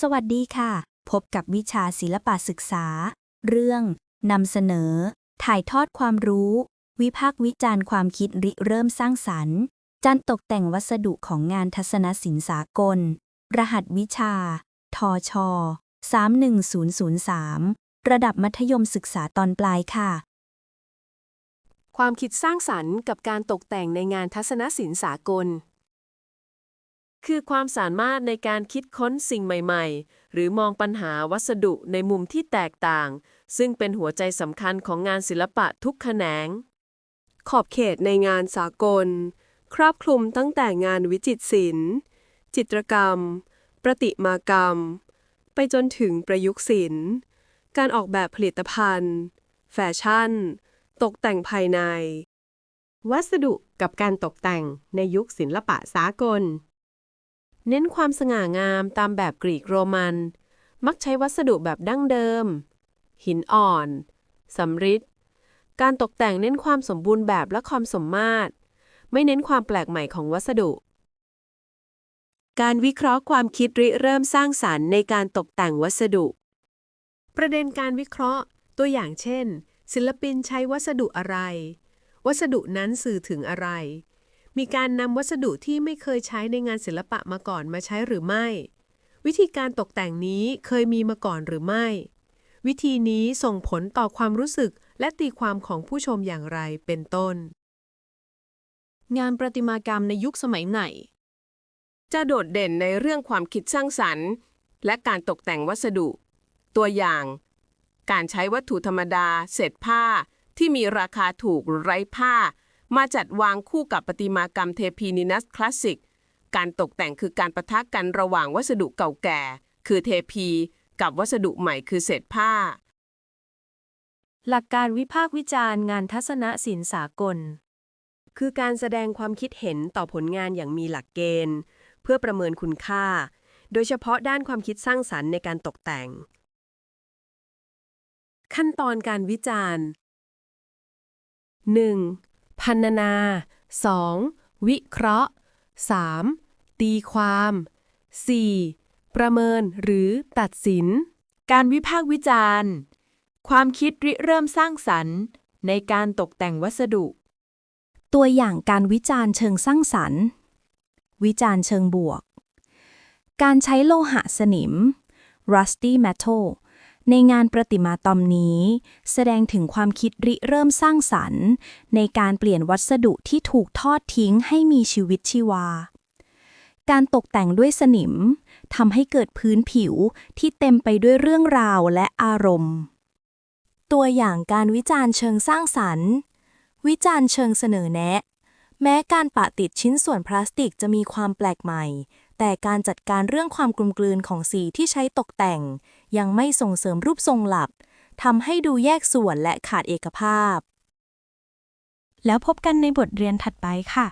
สวัสดีค่ะ พบกับวิชาศิลปะศึกษา เรื่องนำเสนอ ถ่ายทอดความรู้ วิพากษ์วิจารณ์ความคิดริเริ่มสร้างสรรค์จันตกแต่งวัสดุของงานทัศนศิลป์สากล รหัสวิชา ทช 31003 ระดับมัธยมศึกษาตอนปลายค่ะ ความคิดสร้างสรรค์กับการตกแต่งในงานทัศนศิลป์สากล คือความสามารถในการคิดค้นสิ่งใหม่ ๆ หรือมองปัญหาวัสดุในมุมที่แตกต่าง ซึ่งเป็นหัวใจสำคัญของงานศิลปะทุกแขนง ขอบเขตในงานสากล ครอบคลุมตั้งแต่งานวิจิตรศิลป์ จิตรกรรม ประติมากรรม ไปจนถึงประยุกต์ศิลป์ การออกแบบผลิตภัณฑ์ แฟชั่น ตกแต่งภายใน วัสดุกับการตกแต่งในยุคศิลปะสากล เน้นความสง่างามตามแบบกรีกโรมัน มักใช้วัสดุแบบดั้งเดิม หินอ่อนสำริดการตกแต่งเน้นความสมบูรณ์แบบและความสมมาตร ไม่เน้นความแปลกใหม่ของวัสดุ การวิเคราะห์ความคิดริเริ่มสร้างสารรค์ในการตกแต่งวัสดุ ประเด็นการวิเคราะห์ ตัวอย่างเช่น ศิลปินใช้วัสดุอะไร วัสดุนั้นสื่อถึงอะไร มีการนำวัสดุที่ไม่เคยใช้ในงานศิลปะมาก่อนมาใช้หรือไม่ วิธีการตกแต่งนี้เคยมีมาก่อนหรือไม่ วิธีนี้ส่งผลต่อความรู้สึกและตีความของผู้ชมอย่างไรเป็นต้น งานประติมากรรมในยุคสมัยไหน จะโดดเด่นในเรื่องความคิดสร้างสรรค์ และการตกแต่งวัสดุ ตัวอย่าง การใช้วัตถุธรรมดา เศษผ้าที่มีราคาถูกหรือไร้ผ้า มาจัดวางคู่กับประติมากรรมเทพีนินัสคลาสสิก การตกแต่งคือการประทะกันระหว่างวัสดุเก่าแก่ คือเทพี กับวัสดุใหม่คือเศษผ้า หลักการวิพากษ์วิจารณ์งานทัศนศิลป์สากล คือการแสดงความคิดเห็นต่อผลงานอย่างมีหลักเกณฑ์ เพื่อประเมินคุณค่า โดยเฉพาะด้านความคิดสร้างสรรค์ในการตกแต่ง ขั้นตอนการวิจารณ์ 1. พันนา 2. วิเคราะห์ 3. ตีความ 4. ประเมินหรือตัดสิน การวิพากษ์วิจารณ์ ความคิดริเริ่มสร้างสรรค์ ในการตกแต่งวัสดุ ตัวอย่างการวิจารณ์เชิงสร้างสรรค์ วิจารณ์เชิงบวก การใช้โลหะสนิม rusty metal ในงานประติมากรรมนี้ แสดงถึงความคิดริเริ่มสร้างสรรค์ ในการเปลี่ยนวัสดุที่ถูกทอดทิ้งให้มีชีวิตชีวา การตกแต่งด้วยสนิมทำให้เกิดพื้นผิวที่เต็มไปด้วยเรื่องราวและอารมณ์ ตัวอย่างการวิจารณ์เชิงสร้างสรรค์ วิจารณ์เชิงเสนอแนะ แม้การปะติดชิ้นส่วนพลาสติกจะมีความแปลกใหม่ แต่การจัดการเรื่องความกลมกลืนของสีที่ใช้ตกแต่ง ยังไม่ส่งเสริมรูปทรงหลักทำให้ดูแยกส่วนและขาดเอกภาพ แล้วพบกันในบทเรียนถัดไปค่ะ